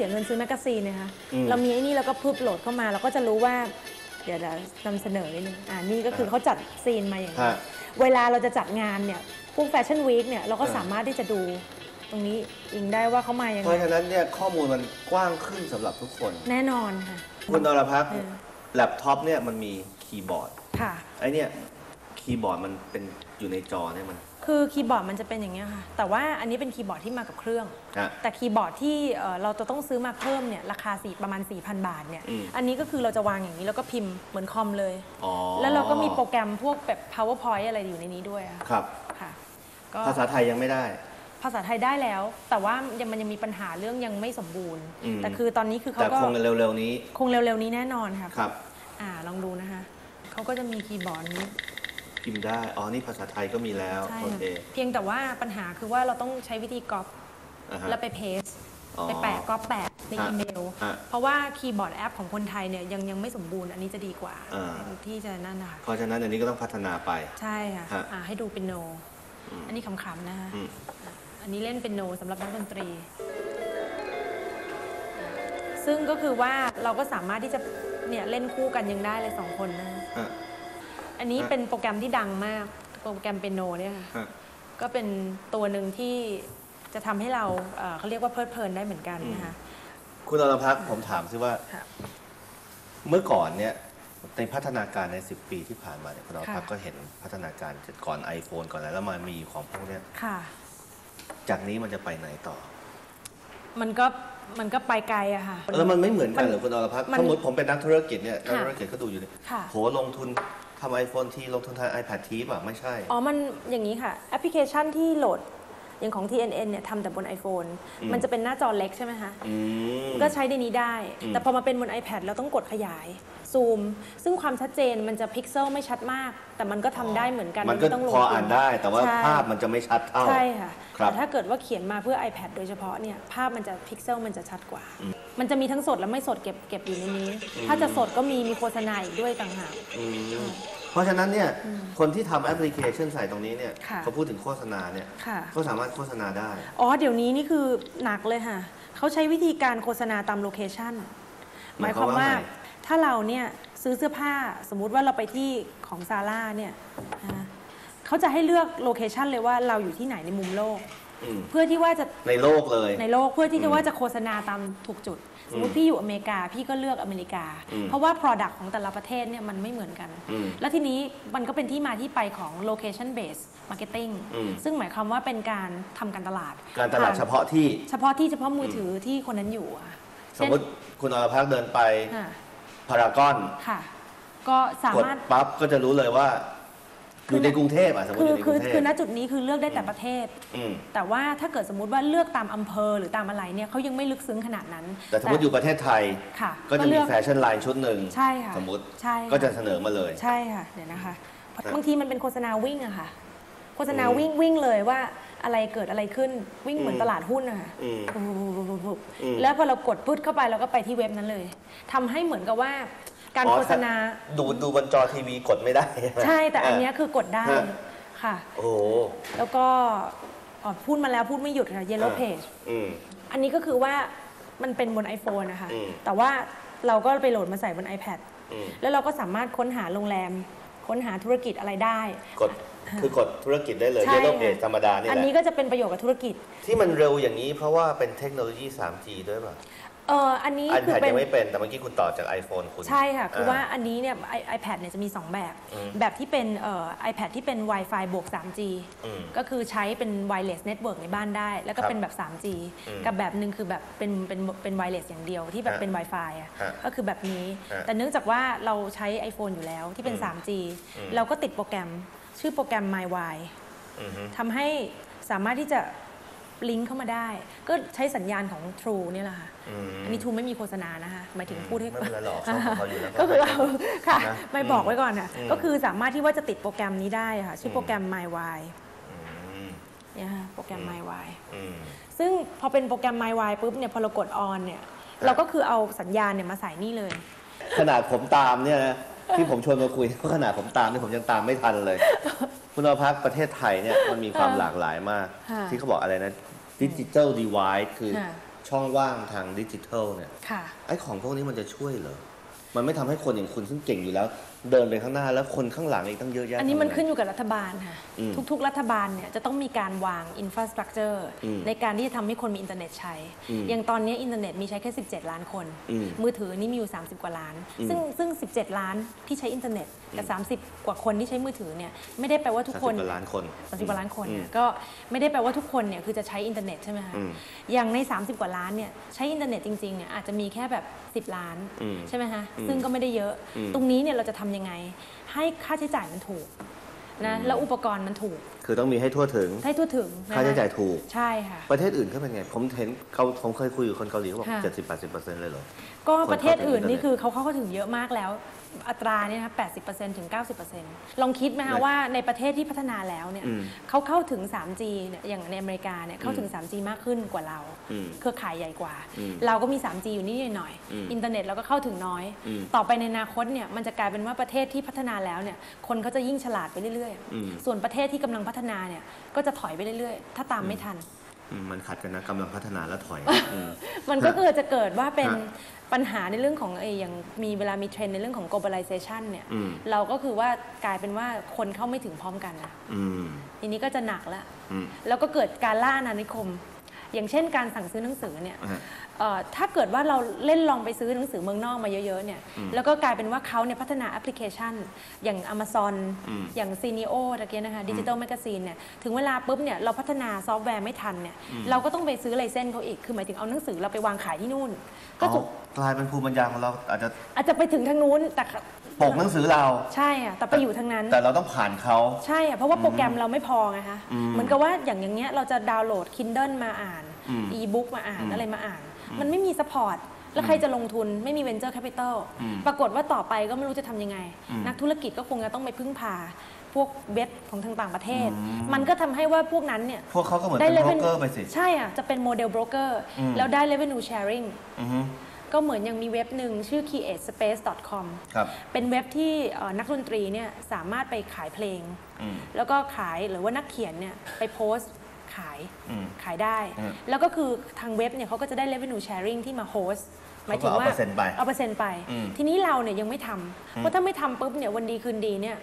เสียเงินซื้อแมกกาซีนนะคะอืมเรามีไอ้นี่แล้วก็พึบโหลดเข้ามาเราก็จะรู้ว่า เดี๋ยวเรานำเสนอนิดนึงอ่านี่ก็คือเขาจัดซีนมาอย่างนี้ฮะ เวลาเราจะจัดงานเนี่ยพวกแฟชั่นวีคเนี่ยเราก็เออสามารถที่จะดูตรงนี้อิงได้ว่าเขามายังเพไงราะฉะนั้นเนี่ยข้อมูลมันกว้างขึ้นสำหรับทุกคน แน่นอนค่ะ คุณนรพักษ์เออ แล็ปท็อปเนี่ยมันมีคีย์บอร์ดค่ะ ไอเนี่ยคีย์บอร์ดมันเป็นอยู่ในจอเนี่ยมัน คือคีย์บอร์ดมันจะเป็นอย่างนี้ยค่ะ แต่ว่าอันนี้เป็นคีย์บอร์ดที่มากับเครื่อง ฮะแต่คีย์บอร์ดที่เอ่อเราจะต้องซื้อมาเพิ่มเนี่ยราคาสี่ประมาณ 4,000 บาทเนี่ย อืม อันนี้ก็คือเราจะวางอย่างนี้แล้วก็พิมพ์เหมือนคอมเลย อ๋อแล้วเราก็มีโปรแกรมพวกแบบ powerpoint อะไรอยู่ในนี้ด้วยอะครับ ค่ะ ก็ภาษาไทยยังไม่ได้ ภาษาไทยได้แล้ว แต่ว่ายังมันยังมีปัญหาเรื่องยังไม่สมบูรณ์ อืม แต่คือตอนนี้คือเขาแต่ก็คงเร็วๆนี้คงเร็วๆนี้แน่นอนค่ะ ครับ อ่าลองดูนะคะ เขาก็จะมีคีย์บอร์ดนี้ พิมพ์ได้ อ๋อ นี่ภาษาไทยก็มีแล้วใช่โอค่ะเคเพียงแต่ว่าปัญหาคือว่าเราต้องใช้วิธีก๊อปอ่าฮะ แล้วไปเพสอ๋อไปแปะก๊อปแปะในฮะอีเมล ฮะเพราะว่าคีย์บอร์ดแอปของคนไทยเนี่ยยังยังไม่สมบูรณ์อันนี้จะดีกว่าอ่า ที่จะนั่นนะคะเพราะฉะนั้นอันนี้ก็ต้องพัฒนาไป ใช่ค่ะฮะ อ่าให้ดูเป็นโนอืมอันนี้ขำๆนะคะอืมอันนี้เล่นเป็นโนสำหรับนักดนตรี ซึ่งก็คือว่าเราก็สามารถที่จะเนี่ยเล่นคู่กันยังได้เลยสองคนนะฮะอั นนี้ฮะเป็นโปรแกรมที่ดังมาก โปรแกรมเป็นโนเนี่ยค่ะ ฮะ ก็เป็นตัวหนึ่งที่จะทำให้เราเอ่อเขาเรียกว่าเพลิดเพลินได้เหมือนกันนะคะ คุณอรพักษ์ผมถามซิว่า ค่ะ เมื่อก่อนเนี่ยในพัฒนาการใน 10 ปีที่ผ่านมาเนี่ยคุณอรพักษ์ค่ะก็เห็นพัฒนาการก่อน iPhone ก่อนอะไรแล้วมามีของพวกเนี้ยค่ะ จากนี้มันจะไปไหนต่อ มันก็มันก็ไปไกลอะค่ะ แล้วมันไม่เหมือนกันเหรอคุณอรพักษ์มันสมมติผมเป็นนักธุรกิจเนี่ยนักค่ะธุรกิจเขาดูอยู่เนี่ยค่ะ โหลงทุน ทำไอโฟนทีลงทุนทำ iPad ทีป่ะ ไม่ใช่ อ๋อ มันอย่างนี้ค่ะ แอปพลิเคชันที่โหลด อย่างของ TNN เนี่ยทำแต่บน iPhone อืมมันจะเป็นหน้าจอเล็กใช่ไหมคะ อืม ก็ใช้ในนี้ได้อืมแต่พอมาเป็นบน iPad เราต้องกดขยาย ซูม ซึ่งความชัดเจนมันจะพิกเซลไม่ชัดมาก แต่มันก็ทำได้เหมือนกันมันก็ไต้องลงพอทุอ่านได้แต่ว่าใช่ภาพมันจะไม่ชัดเท่า ใช่ค่ะครับ แต่ถ้าเกิดว่าเขียนมาเพื่อ iPad โดยเฉพาะเนี่ยภาพมันจะพิกเซลมันจะชัดกว่า มันจะมีทั้งสดและไม่สดเก็บเก็บอยู่ในนี้ ถ้าจะสดก็มีมีโฆษณาอีกด้วยต่างหาก อืม เพราะฉะนั้นเนี่ยคนที่ทำแอปพลิเคชันใส่ตรงนี้เนี่ยค่ะ เขาพูดถึงโฆษณาเนี่ยค่ะ ก็สามารถโฆษณาได้ อ๋อ เดี๋ยวนี้นี่คือหนักเลยค่ะ เขาใช้วิธีการโฆษณาตามโลเคชันหมายความว่าหมายความว่าไง ถ้าเราเนี่ยซื้อเสื้อผ้าสมมุติว่าเราไปที่ของซาร่าเนี่ยนะคะเขาจะให้เลือกโลเคชันเลยว่าเราอยู่ที่ไหนในมุมโลกอืม เพื่อที่ว่าจะในโลกเลย ในโลกเพื่อที่อืจะมว่าจะโฆษณาตามถูกจุด สมมติอืมพี่อยู่อเมริกาพี่ก็เลือกอเมริกาอืมเพราะว่า Product ของแต่ละประเทศเนี่ยมันไม่เหมือนกันอืมแล้วทีนี้มันก็เป็นที่มาที่ไปของ location based marketing อืมซึ่งหมายความว่าเป็นการทำการตลาด การตลาดผ่นเฉพาะที่เฉพาะที่เฉพาะมือถือที่คนนั้นอยู่อะสมมติคุณอรพักษ์เดินไปค่ะพารากอนค่ะก็สากดมารถปั๊บก็จะรู้เลยว่า อคือยู่ในกรุงเทพอะสมมติคืออยู่ในกคือรุงเทพ คือณจุดนี้คือเลือกได้แต่ประเทศ อืม แต่ว่าถ้าเกิดสมมุติว่าเลือกตามอำเภอหรือตามอะไรเนี่ยเขายังไม่ลึกซึ้งขนาดนั้นแต่สมมติอยู่ประเทศไทย ค่ะก็จะมีเลือกแฟชั่นไลน์ชุดหนึ่งใช่ค่ะสมมติใช่ค่ก็จะเสนอมาเลย ใช่ค่ะเดี๋ยวนะคะอะบางทีมันเป็นโฆษณาวิ่งอะค่ะ โฆษณาอืมวิ่งวิ่งเลยว่าอะไรเกิดอะไรขึ้นวิ่งเหมือนอืมตลาดหุ้นอะค่ะอืมปุ๊บอืมแล้วพอเรากดพุทเข้าไปเราก็ไปที่เว็บนั้นเลยทำให้เหมือนกับว่า การอ๋อโฆษณา ถ้ดูดูบนจอทีวีกดไม่ได้ใช่แต่อันเนี้ยคือกดได้ฮะ ค่ะ โอ้โหแล้วก็อ๋อพูดมาแล้วพูดไม่หยุดค่ะ Yellow Page อืม อันนี้ก็คือว่ามันเป็นบน iPhone นะคะ อืม แต่ว่าเราก็ไปโหลดมาใส่บน iPad อืมแล้วเราก็สามารถค้นหาโรงแรม ค้นหาธุรกิจอะไรได้ กดคือกดธุรกิจได้เลยใช่เยลโลค่ะเพจธรรมดาเนี่ยอันแหนี้ละก็จะเป็นประโยชน์กับธุรกิจ ที่มันเร็วอย่างนี้เพราะว่าเป็นเทคโนโลยี 3G ด้วยป่ะ เอออันนี้คือ iPad เป็น ยังไม่เป็นแต่เมื่อกี้คุณต่อจาก iPhone คุณ ใช่ค่ะ คือว่าอันนี้เนี่ย i- iPad เนี่ยจะมี 2 แบบ อืม แบบที่เป็นเอ่อ iPad ที่เป็น Wi-Fi บวก 3G อืม ก็คือใช้เป็น wireless network ในบ้านได้ แล้วก็ครับเป็นแบบ 3G อืมกับแบบหนึ่งคือแบบเป็นเป็นเป็น wireless อย่างเดียวที่แบบฮะเป็น Wi-Fi อะฮะก็คือแบบนี้ ฮะแต่เนื่องจากว่าเราใช้ iPhone อยู่แล้วที่เป็น อืม 3G อืมเราก็ติดโปรแกรมชื่อโปรแกรม MyWi อือฮึ ทำให้สามารถที่จะ ลิงก์เข้ามาได้ ก็ใช้สัญญาณของ True เนี่ยแหละค่ะอืมอันนี้ True ไม่มีโฆษณานะคะหมายถึงพูดให้ไม่เป็นไรหรอกเขาของเขาอยู่แล้วก็คือเราค่ะนะไม่บอกไว้ก่อนค่ะอืมก็คือสามารถที่ว่าจะติดโปรแกรมนี้ได้ค่ะ ชื่อมโปรแกรม MyWi อืมเนี่ยค่ะโปรแกรม MyWi อืมซึ่งพอเป็นโปรแกรม MyWi ปุ๊บเนี่ยพอเรากด on เนี่ยเราก็คือเอาสัญญาณเนี่ยมาใส่นี่เลย ขนาดผมตามเนี่ยนะที่ผมชวนมาคุยขนาดผมตามเนี่ยผมยังตามไม่ทันเลย คุณอภักประเทศไทยเนี่ยมันมีความหลากหลายมาก ค่ะที่เขาบอกอะไรนะดิจิ t a ลดีไว e คือค่ะเฉช่องว่างทางดิจิทัลเนี่ยค่ะ ไอ้ของพวกนี้มันจะช่วยเหรอ มันไม่ทำให้คนอย่างคุณซึ่งเก่งอยู่แล้ว เดินไปข้างหน้าแล้วคนข้างหลังอีกตั้งเยอะแยะอันนี้มันทำไงขึ้นอยู่กับรัฐบาลค่ะ อืมทุกๆ รัฐบาลเนี่ยจะต้องมีการวางอินฟราสตรักเจอร์อืมในการที่จะทำให้คนมีอินเทอร์เน็ตใช้ อืมอย่างตอนนี้อินเทอร์เน็ตมีใช้แค่ 17 ล้านคน อืมมือถือนี่มีอยู่ 30 กว่าล้าน อืมซึ่งซึ่ง 17 ล้านที่ใช้อินเทอร์เน็ตกับ 30 กว่าคนที่ใช้มือถือเนี่ยไม่ได้แปลว่าทุกสามคสินบกว่าล้านคนสามสิบกว่าล้านคนอืมเนี่ยก็ไม่ได้แปลว่าทุกคนเนี่ยคือจะใช้อินเทอร์เน็ตใช่ไหมคะ อืม อย่างใน 30 กว่าล้านเนี่ยใช้อินเทอร์เน็ตจริงๆเนี่ยอาจจะมีแค่แบบ 10 ล้าน อืมใช่ไหมคะอืมซึ่งก็ไม่ได้เยอะอืมตรงนี้เนี่ยเราจะทำยังไง ให้ค่าใช้จ่ายมันถูกนะแล้วอุปกรณ์มันถูก คือต้องมีให้ทั่วถึง ให้ทั่วถึงนะคะค่าใช้จ่ายถูก ใช่ค่ะ ประเทศอื่นก็เป็นไง ผมเห็นเขาผมเคยคุยกับคนเกาหลีเขาบอกค่ะเจ็ดสิบแปดสิบเปอร์เซ็นต์เลยเหรอก็คนประเทศอื่นเข้าถึงนี่อินเทอร์เน็ตคือเขาเข้าถึงเยอะมากแล้ว อัตราเนี่ยนะคะ80%ถึง 90%ลองคิดไหมคะเลยว่าในประเทศที่พัฒนาแล้วเนี่ยอืมเขาเข้าถึง 3G เนี่ยอย่างในอเมริกาเนี่ยเข้าถึง 3G มากขึ้นกว่าเราอืมเครือข่ายใหญ่กว่าอืมเราก็มี 3G อยู่นิดหน่อยอืมอินเทอร์เน็ตเราก็เข้าถึงน้อยอืมต่อไปในอนาคตเนี่ยมันจะกลายเป็นว่าประเทศที่พัฒนาแล้วเนี่ยคนเขาจะยิ่งฉลาดไปเรื่อยอืมๆส่วนประเทศที่กำลังพัฒนาเนี่ยก็จะถอยไปเรื่อยๆ ถ้าตามไม่ทันอื มมันขัดกันนะกำลังพัฒนาแล้วถอยอืมมันก็คือจะเกิดว่าเป็นฮะปัญหาในเรื่องของไอ้อย่างมีเวลามีเทรนด์ในเรื่องของ globalization เนี่ยอืมเราก็คือว่ากลายเป็นว่าคนเข้าไม่ถึงพร้อมกันนะอืมทีนี้ก็จะหนักละอืมแล้วก็เกิดการล่าอาณานิคม อย่างเช่นการสั่งซื้อหนังสือเนี่ยอ่าฮะ เอ่อถ้าเกิดว่าเราเล่นลองไปซื้อหนังสือเมืองนอกมาเยอะๆเนี่ยแล้วก็กลายเป็นว่าเขาเนี่ยพัฒนาแอปพลิเคชัน อย่าง Amazon อืมอย่าง c ี n e o ตะเกียนะคะดิจิ t a ลแมกซีนเนี่ยถึงเวลาปุ๊บเนี่ยเราพัฒนาซอฟต์แวร์ไม่ทันเนี่ยเราก็ต้องไปซื้อไลเซนส์เขาอีก คือหมายถึงเอาหนังสือเราไปวางขายที่นู่น ก็เอาถูกกลายเป็นภูมิปัญญาของเราอาจจะอาจจะไปถึงทางนู้นแต่ ปกหนังสือเรา ใช่อะแต่ไปอยู่ทางนั้น แต่เราต้องผ่านเขา ใช่อะเพราะว่าโปรแกรมเราไม่พอไงคะอืมเหมือนกับว่าอย่างอย่างเงี้ยเราจะดาวน์โหลด Kindle มาอ่าน อืม e-book มาอ่านอืมอะไรมาอ่าน มันไม่มีสปอร์ตแล้วใครจะลงทุนไม่มี venture capital อืมปรากฏว่าต่อไปก็ไม่รู้จะทำยังไงอืมนักธุรกิจก็คงจะต้องไปพึ่งพา พวกเว็บของทางต่างประเทศอืมมันก็ทำให้ว่าพวกนั้นเนี่ยพวกเขาก็เหมือนเป็นโบรกเกอร์ไปสิ ใช่อะ จะเป็นโมเดลโบรกเกอร์อืม แล้วได้ revenue sharing อือฮึก็เหมือนยังมีเว็บหนึ่งชื่อ createspace.com ครับเป็นเว็บที่เอ่อนักดนตรีเนี่ยสามารถไปขายเพลง อืม แล้วก็ขายหรือว่านักเขียนเนี่ยไปโพสต์ ขายอืม ขายได้ อืมแล้วก็คือทางเว็บเนี่ยเขาก็จะได้ revenue sharing ที่มาโฮสต์หมายถึงว่าเขาก็เอาเปอร์เซ็นต์ไปเอาเปอร์เซ็นต์ไป อืมทีนี้เราเนี่ยยังไม่ทำเพราะถ้าไม่ทำปุ๊บเนี่ยวันดีคืนดีเนี่ย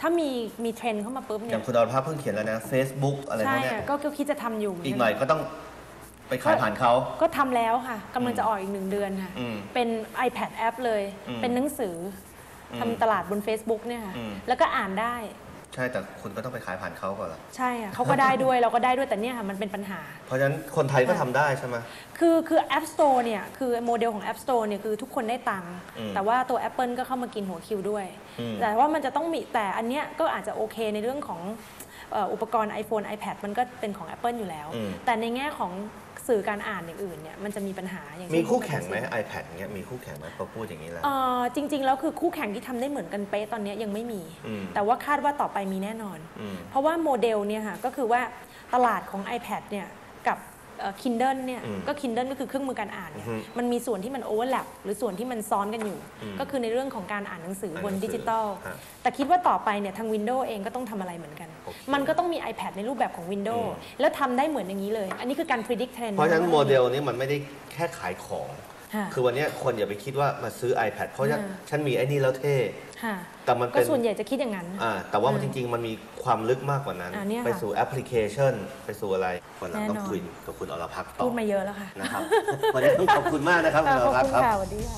ถ้ามีมีเทรนด์เข้ามาปุ๊บอเนี่ย่ายงคุณอรภาพเพิ่งเขียนแล้วนะ Facebook อะไรพใช่วกเนี้ยอะก็ก็คิดจะทำอยู่เหมือีกนหน่อยก็ต้องไปขายผ่านเขา ก็ทำแล้วค่ะกำลังจะออกอีกหนึ่งเดือนค่ะ อืมเป็น iPad แอปเลย อืมเป็นหนังสืออมทำตลาดบน Facebook เนี่ยค่ะ อืม แล้วก็อ่านได้ใช่แต่คุณก็ต้องไปขายผ่านเขาก่อนละใช่ค่ะเขาก็ได้ด้วยเราก็ได้ด้วยแต่เนี่ยค่ะมันเป็นปัญหา เพราะฉะนั้นคนไทยก็ทำได้ใช่ไหม คือคือ App Store เนี่ยคือโมเดลของ App Store เนี่ยคือทุกคนได้ตังค์อืมแต่ว่าตัว Apple ก็เข้ามากินหัวคิวด้วย อืม แต่ว่ามันจะต้องมีแต่อันเนี้ยก็อาจจะโอเคในเรื่องของเอ่ออุปกรณ์ iPhone iPad มันก็เป็นของ Apple อยู่แล้ว อืม แต่ในแง่ของ สื่อการอ่านอย่างอื่นเนี่ยมันจะมีปัญหาอย่างเช่นมีคู่แข่งไหม magazine iPad เงี้ยมีคู่แข่งไหมพอพูดอย่างนี้แล้ว เอ่อจริง ๆ แล้วคือคู่แข่งที่ทำได้เหมือนกันเป๊ะตอนเนี้ยยังไม่มี อืม แต่ว่าคาดว่าต่อไปมีแน่นอน อืม เพราะว่าโมเดลเนี่ยค่ะก็คือว่าตลาดของ iPad เนี่ยกับเอ่อ Kindle เนี่ยอืมก็ Kindle ก็คือเครื่องมือการอ่านเนี่ยอือฮึมันมีส่วนที่มัน overlap หรือส่วนที่มันซ้อนกันอยู่อืมก็คือในเรื่องของการอ่านหนังสือบนอ่านหนังสือดิจิตอลฮะแต่คิดว่าต่อไปเนี่ยทาง Windows เองก็ต้องทำอะไรเหมือนกันโอเคมันก็ต้องมี iPad ในรูปแบบของ Windows อืมแล้วทำได้เหมือนอย่างนี้เลย อันนี้คือการ predict trend เพราะฉะนั้นว่าโมเดลนี้มันไม่ได้แค่ขายของ ค่ะคือวันเนี้ยคนอย่าไปคิดว่ามาซื้อ iPad เพราะฉะนั้นอ่าฉันมีไอ้นี่แล้วเท่ค่ะแต่มันก็เป็นส่วนใหญ่จะคิดอย่างนั้นอ่าแต่ว่ามันอืจมริง ๆ มันมีความลึกมากกว่านั้นอ่าเนี่ยค่ะไปสู่แอปพลิเคชัน ไปสู่อะไรวันหลังแน่นอนต้องคุยกับคุณอรพักษ์ต่อพูดมาเยอะแล้วค่ะนะครับวันนี้ต้องขอบคุณมากนะครับคุณอรขอบพักคุษ์ณครับค่ะสวัสดีค่ะ